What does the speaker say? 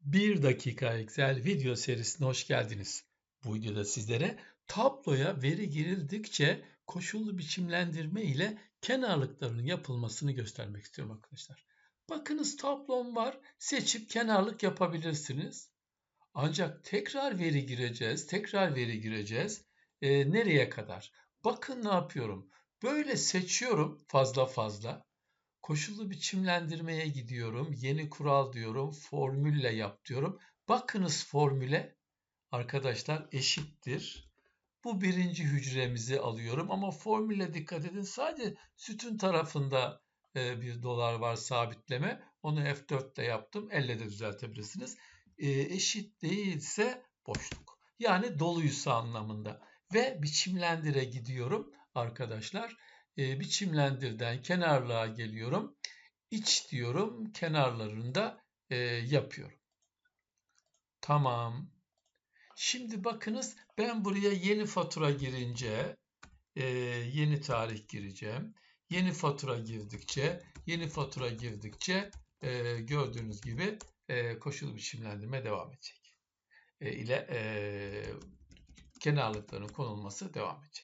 1 dakika Excel video serisine hoş geldiniz. Bu videoda sizlere tabloya veri girildikçe koşullu biçimlendirme ile kenarlıkların yapılmasını göstermek istiyorum arkadaşlar. Bakınız tablom var. Seçip kenarlık yapabilirsiniz. Ancak tekrar veri gireceğiz. Tekrar veri gireceğiz. Ee, nereye kadar? Bakın ne yapıyorum. Böyle seçiyorum fazla fazla. Koşullu biçimlendirmeye gidiyorum. Yeni kural diyorum. Formülle yap diyorum. Bakınız formüle arkadaşlar eşittir. Bu birinci hücremizi alıyorum ama formüle dikkat edin. Sadece sütun tarafında e, bir dolar var sabitleme. Onu F4 ile yaptım. Elle de düzeltebilirsiniz. E, eşit değilse boşluk. Yani doluysa anlamında. Ve biçimlendire gidiyorum arkadaşlar e, biçimlendirden kenarlığa geliyorum. İç diyorum kenarlarında e, yapıyorum. Tamam. Şimdi bakınız ben buraya yeni fatura girince e, yeni tarih gireceğim. Yeni fatura girdikçe yeni fatura girdikçe e, gördüğünüz gibi e, koşul biçimlendirme devam edecek. E, ile e, kenarlıkların konulması devam edecek.